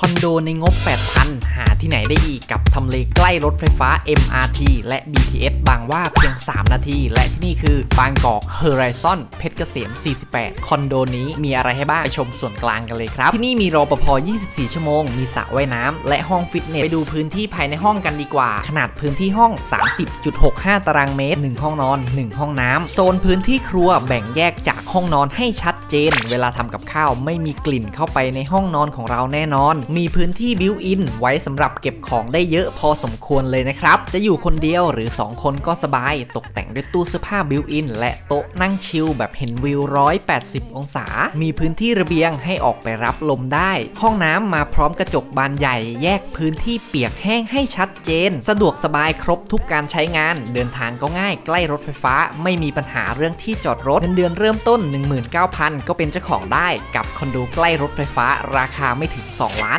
คอนโดในงบ 8,000 หาที่ไหนได้อีกกับทำเลใกล้รถไฟฟ้า MRT และ BTS บางว่าเพียง 3 นาที และที่นี่คือบางกอก Horizon เพชรเกษม 48 คอนโดนี้มีอะไรให้บ้างไปชมส่วนกลางกันเลยครับ ที่นี่มีรอปภ 24 ชั่วโมง มีสระว่ายน้ำและห้องฟิตเนส ไปดูพื้นที่ภายในห้องกันดีกว่า ขนาดพื้นที่ห้อง 30.65 ตารางเมตร 1 ห้องนอน 1 ห้องน้ำโซนพื้นที่ครัวแบ่งแยกจากห้องนอนให้ชัดเจน เวลาทำกับ ข้าวไม่มีกลิ่นเข้าไปในห้องนอนของเราแน่นอน มีพื้นที่บิวอินไว้สำหรับเก็บของได้เยอะพอสมควรเลยนะครับ จะอยู่คนเดียวหรือ 2 คนก็สบาย ตกแต่งด้วยตู้เสื้อผ้าบิวอินและโต๊ะนั่งชิลแบบเห็นวิว 180 องศา มีพื้นที่ระเบียงให้ออกไปรับลมได้ ห้องน้ำมาพร้อมกระจกบานใหญ่ แยกพื้นที่เปียกแห้งให้ชัดเจน สะดวกสบายครบทุกการใช้งาน เดินทางก็ง่ายใกล้รถไฟฟ้า ไม่มีปัญหาเรื่องที่จอดรถเงินเดือนเริ่มต้น 19,000 ก็เป็นเจ้าของได้กับคอนโดใกล้รถไฟฟ้าราคาไม่ถึง 2 ล้าน